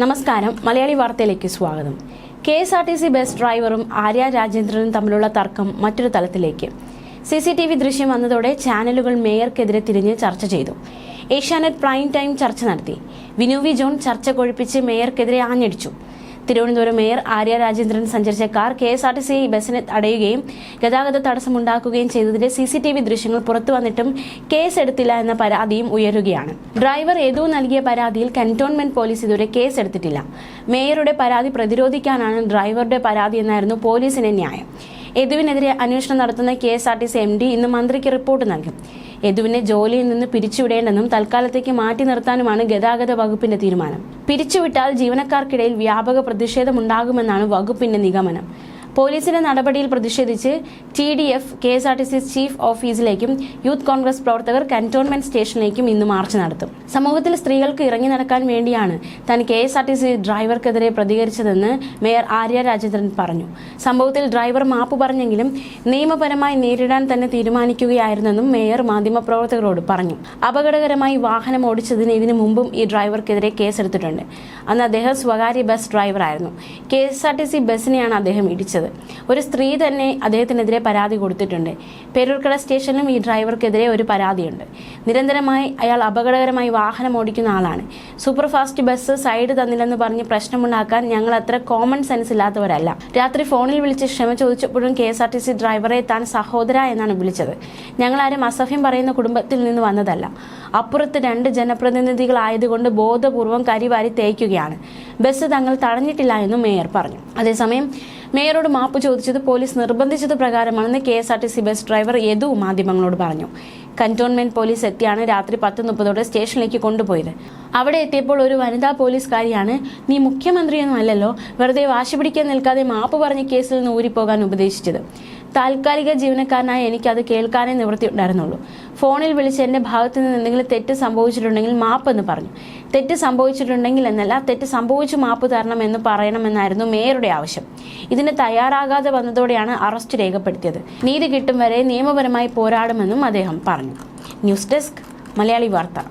നമസ്കാരം. മലയാളി വാർത്തയിലേക്ക് സ്വാഗതം. K S R T C bus ഡ്രൈവറും ആര്യ രാജേന്ദ്രനും തമ്മിലുള്ള തർക്കം മറ്റൊരു തലത്തിലേക്ക്. സി സി ടി വി ദൃശ്യം വന്നതോടെ ചാനലുകൾ മേയർക്കെതിരെ തിരിഞ്ഞ് ചർച്ച ചെയ്തു. ഏഷ്യാനെറ്റ് പ്രൈം ടൈം ചർച്ച നടത്തി. വിനു വി ജോൺ ചർച്ച കൊഴിപ്പിച്ച് മേയർക്കെതിരെ ആഞ്ഞടിച്ചു. തിരുവനന്തപുരം മേയർ ആര്യ രാജേന്ദ്രൻ സഞ്ചരിച്ച car K S R T C ബസ്സിനെ തടയുകയും ഗതാഗത തടസ്സമുണ്ടാക്കുകയും ചെയ്തതിന്റെ സി സി ടി വി ദൃശ്യങ്ങൾ പുറത്തു വന്നിട്ടും കേസ് എടുത്തില്ല എന്ന പരാതിയും ഉയരുകയാണ്. ഡ്രൈവർ ഏതോ നൽകിയ പരാതിയിൽ കന്റോൺമെന്റ് പോലീസ് ഇതുവരെ കേസ് എടുത്തിട്ടില്ല. മേയറുടെ പരാതി പ്രതിരോധിക്കാനാണ് ഡ്രൈവറുടെ പരാതി എന്നായിരുന്നു പോലീസിന്റെ ന്യായം. യദുവിനെതിരെ അന്വേഷണം നടത്തുന്ന K S R T C M D ഇന്ന് മന്ത്രിക്ക് റിപ്പോർട്ട് നൽകും. യദുവിനെ ജോലിയിൽ നിന്ന് പിരിച്ചുവിടേണ്ടെന്നും തൽക്കാലത്തേക്ക് മാറ്റി നിർത്താനുമാണ് ഗതാഗത വകുപ്പിന്റെ തീരുമാനം. പിരിച്ചുവിട്ടാൽ ജീവനക്കാർക്കിടയിൽ വ്യാപക പ്രതിഷേധമുണ്ടാകുമെന്നാണ് വകുപ്പിന്റെ നിഗമനം. പോലീസിന്റെ നടപടിയിൽ പ്രതിഷേധിച്ച് T D F K S R T C chief ഓഫീസിലേക്കും youth Congress പ്രവർത്തകർ കന്റോൺമെന്റ് സ്റ്റേഷനിലേക്കും ഇന്ന് മാർച്ച് നടത്തും. സമൂഹത്തിൽ സ്ത്രീകൾക്ക് ഇറങ്ങി നടക്കാൻ വേണ്ടിയാണ് താൻ K S R T C ഡ്രൈവർക്കെതിരെ പ്രതികരിച്ചതെന്ന് മേയർ ആര്യ രാജേന്ദ്രൻ പറഞ്ഞു. സംഭവത്തിൽ ഡ്രൈവർ മാപ്പ് പറഞ്ഞെങ്കിലും നിയമപരമായി നേരിടാൻ തന്നെ തീരുമാനിക്കുകയായിരുന്നെന്നും മേയർ മാധ്യമപ്രവർത്തകരോട് പറഞ്ഞു. അപകടകരമായി വാഹനം ഓടിച്ചതിന് ഇതിനു മുമ്പും ഈ ഡ്രൈവർക്കെതിരെ കേസെടുത്തിട്ടുണ്ട്. അന്ന് അദ്ദേഹം സ്വകാര്യ bus ഡ്രൈവറായിരുന്നു. K S R T C ബസ്സിനെയാണ് അദ്ദേഹം ഇടിച്ചത്. ഒരു സ്ത്രീ തന്നെ അദ്ദേഹത്തിനെതിരെ പരാതി കൊടുത്തിട്ടുണ്ട്. പേരൂർക്കട സ്റ്റേഷനിലും ഈ ഡ്രൈവർക്കെതിരെ ഒരു പരാതിയുണ്ട്. നിരന്തരമായി അയാൾ അപകടകരമായി വാഹനം ഓടിക്കുന്ന ആളാണ്. സൂപ്പർ ഫാസ്റ്റ് ബസ് സൈഡ് തന്നില്ലെന്ന് പറഞ്ഞ് പ്രശ്നമുണ്ടാക്കാൻ ഞങ്ങൾ അത്ര കോമൺ സെൻസ് ഇല്ലാത്തവരല്ല. രാത്രി ഫോണിൽ വിളിച്ച് ക്ഷമ ചോദിച്ചപ്പോഴും K S R T C ഡ്രൈവറെ താൻ സഹോദര എന്നാണ് വിളിച്ചത്. ഞങ്ങളാരും അസഭ്യം പറയുന്ന കുടുംബത്തിൽ നിന്ന് വന്നതല്ല. അപ്പുറത്ത് രണ്ട് ജനപ്രതിനിധികളായതുകൊണ്ട് ബോധപൂർവം കരിവാരി തേക്കുകയാണ്. ബസ് തങ്ങൾ തടഞ്ഞിട്ടില്ല എന്നും മേയർ പറഞ്ഞു. അതേസമയം മേയറോട് മാപ്പ് ചോദിച്ചത് പോലീസ് നിർബന്ധിച്ചത് പ്രകാരമാണെന്ന് K S R T C bus driver Yadu മാധ്യമങ്ങളോട് പറഞ്ഞു. കന്റോൺമെന്റ് പോലീസ് എത്തിയാണ് രാത്രി പത്ത് മുപ്പതോടെ സ്റ്റേഷനിലേക്ക് കൊണ്ടുപോയത്. അവിടെ എത്തിയപ്പോൾ ഒരു വനിതാ പോലീസുകാരിയാണ് നീ മുഖ്യമന്ത്രിയൊന്നും അല്ലല്ലോ വെറുതെ വാശി പിടിക്കാൻ നിൽക്കാതെ മാപ്പ് പറഞ്ഞ കേസിൽ നിന്ന് ഊരിപ്പോകാൻ ഉപദേശിച്ചത്. താൽക്കാലിക ജീവനക്കാരനായ എനിക്ക് അത് കേൾക്കാനേ നിവൃത്തിയുണ്ടായിരുന്നുള്ളൂ ഫോണിൽ വിളിച്ച് എന്റെ ഭാഗത്ത് നിന്ന് എന്തെങ്കിലും തെറ്റ് സംഭവിച്ചിട്ടുണ്ടെങ്കിൽ മാപ്പ് എന്ന് പറഞ്ഞു. തെറ്റ് സംഭവിച്ചിട്ടുണ്ടെങ്കിൽ എന്നല്ല തെറ്റ് സംഭവിച്ചു മാപ്പ് തരണം എന്ന് പറയണമെന്നായിരുന്നു മേയറുടെ ആവശ്യം. ഇതിന് തയ്യാറാകാതെ വന്നതോടെയാണ് അറസ്റ്റ് രേഖപ്പെടുത്തിയത്. നീതി കിട്ടും വരെ നിയമപരമായി പോരാടുമെന്നും അദ്ദേഹം പറഞ്ഞു. ന്യൂസ് ഡെസ്ക് മലയാളി വാർത്ത.